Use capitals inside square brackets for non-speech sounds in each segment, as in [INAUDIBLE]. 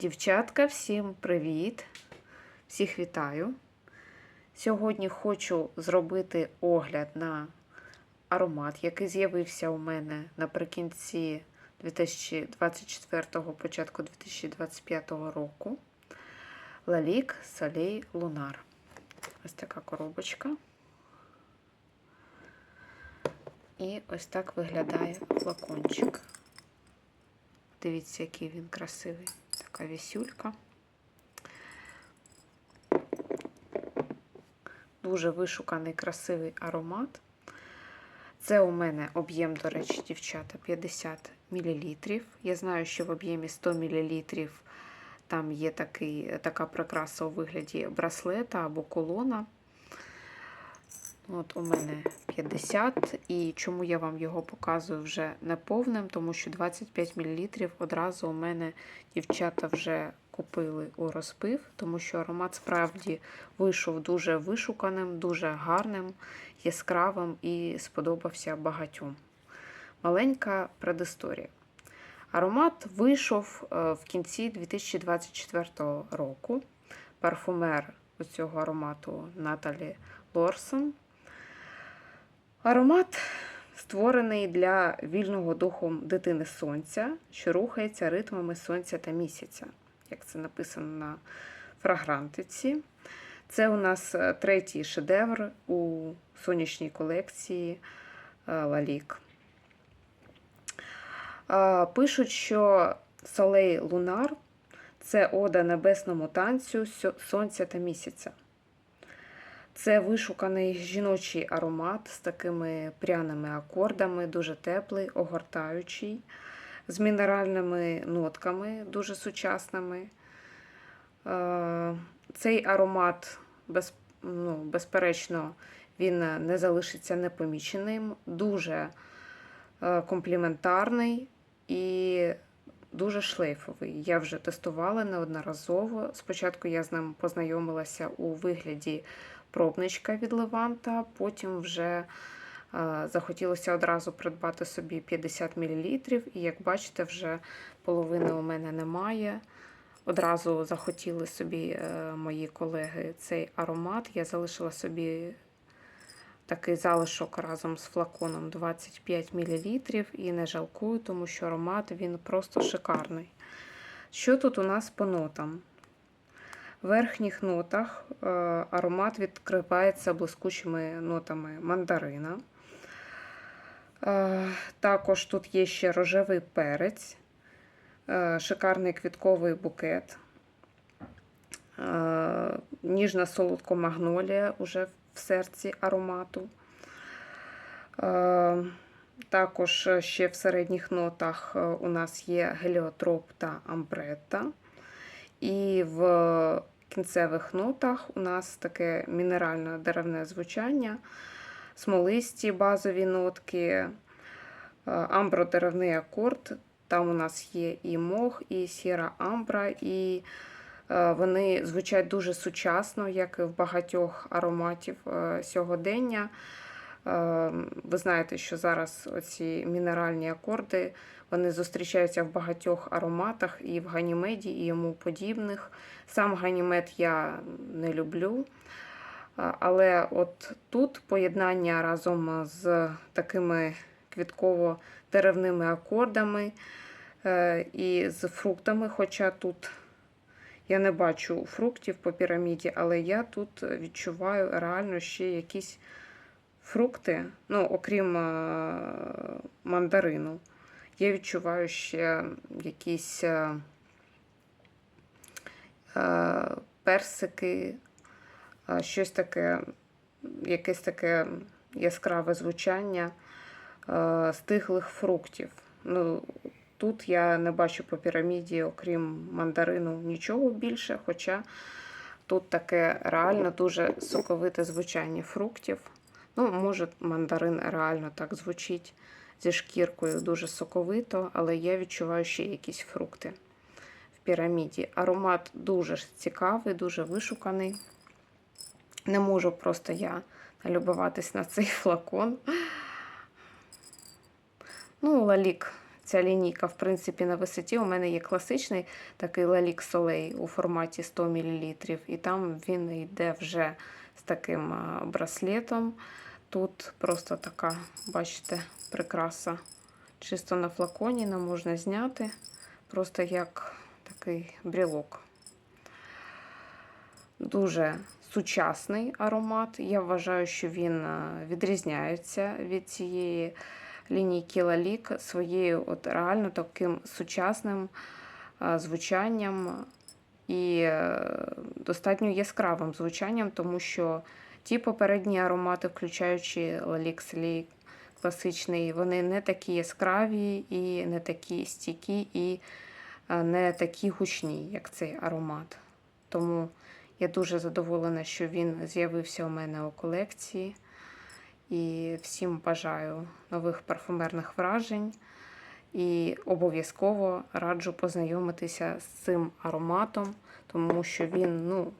Дівчатка, всім привіт! Всіх вітаю! Сьогодні хочу зробити огляд на аромат, який з'явився у мене наприкінці 2024, початку 2025 року. Лалік Салей Лунар. Ось така коробочка. І ось так виглядає флакончик. Дивіться, який він красивий. Така вісюлька. Дуже вишуканий красивий аромат. Це у мене об'єм, до речі, дівчата, 50 мл. Я знаю, що в об'ємі 100 мл там є такий, така прикраса у вигляді браслета або колона. От у мене 50, і чому я вам його показую вже неповним, тому що 25 мл одразу у мене дівчата вже купили у розпив, тому що аромат справді вийшов дуже вишуканим, дуже гарним, яскравим і сподобався багатьом. Маленька предісторія. Аромат вийшов в кінці 2024 року. Парфумер цього аромату Наталі Лорсон. Аромат створений для вільного духом дитини сонця, що рухається ритмами сонця та місяця, як це написано на фрагрантиці. Це у нас третій шедевр у сонячній колекції Лалік. Пишуть, що Солей Лунар це ода небесному танцю сонця та місяця. Це вишуканий жіночий аромат з такими пряними акордами, дуже теплий, огортаючий, з мінеральними нотками, дуже сучасними. Цей аромат, без, ну, безперечно, він не залишиться непоміченим, дуже компліментарний і дуже шлейфовий. Я вже тестувала неодноразово. Спочатку я з ним познайомилася у вигляді пробничка від Леванта, потім вже захотілося одразу придбати собі 50 мл, і, як бачите, вже половини у мене немає. Одразу захотіли собі е, мої колеги цей аромат. Я залишила собі такий залишок разом з флаконом 25 мл і не жалкую, тому що аромат він просто шикарний. Що тут у нас по нотам? В верхніх нотах е, аромат відкривається блискучими нотами мандарина. Е, також тут є ще рожевий перець, е, шикарний квітковий букет, ніжна солодко магнолія уже в серці аромату. Також ще в середніх нотах у нас є геліотроп та амбретта. І в кінцевих нотах у нас таке мінеральне деревне звучання, смолисті базові нотки, амбродеревний акорд. Там у нас є і мох, і сіра амбра, і вони звучать дуже сучасно, як і в багатьох ароматів сьогодення. Ви знаєте, що зараз оці мінеральні акорди вони зустрічаються в багатьох ароматах і в ганімеді, і йому подібних. Сам ганімед я не люблю. Але от тут поєднання разом з такими квітково-деревними акордами е, і з фруктами, хоча тут я не бачу фруктів по піраміді, але я тут відчуваю реально ще якісь фрукти, ну, окрім е, мандарину. Я відчуваю ще якісь е, е, персики, щось таке, якесь таке яскраве звучання стиглих фруктів. Ну, Тут я не бачу по піраміді, окрім мандарину, нічого більше, хоча тут таке реально дуже соковите звучання фруктів. Ну, може, мандарин реально так звучить зі шкіркою дуже соковито, але я відчуваю ще якісь фрукти в піраміді. Аромат дуже цікавий, дуже вишуканий. Не можу просто я налюбуватись на цей [LAUGHS] флакон. Ну, лалік ця лінійка, в принципі, на висоті. У мене є класичний такий Lalique Soleil у форматі 100 мл, і там він йде вже з таким браслетом. Тут просто така, бачите, прикраса. Чисто на флаконі не можна зняти, просто як такий брілок. Дуже сучасний аромат. Я вважаю, що він відрізняється від цієї лінійки Лалік своєю от реально таким сучасним звучанням і е, достатньо яскравим звучанням, тому що ті попередні аромати, включаючи лалікселі класичний, вони не такі яскраві і не такі стійкі, і е, не такі гучні, як цей аромат. Тому я дуже задоволена, що він з'явився у мене у колекції. І всім бажаю нових парфумерних вражень. І обов'язково раджу познайомитися з цим ароматом, тому що він ну,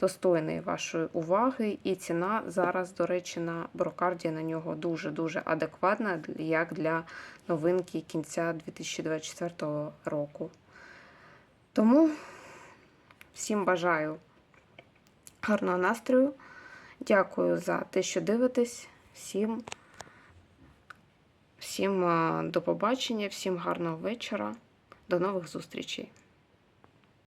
достойний вашої уваги. І ціна зараз, до речі, на брокарді на нього дуже-дуже адекватна, як для новинки кінця 2024 року. Тому всім бажаю гарного настрою. Дякую за те, що дивитесь. Всім, всім до побачення, всім гарного вечора. До нових зустрічей.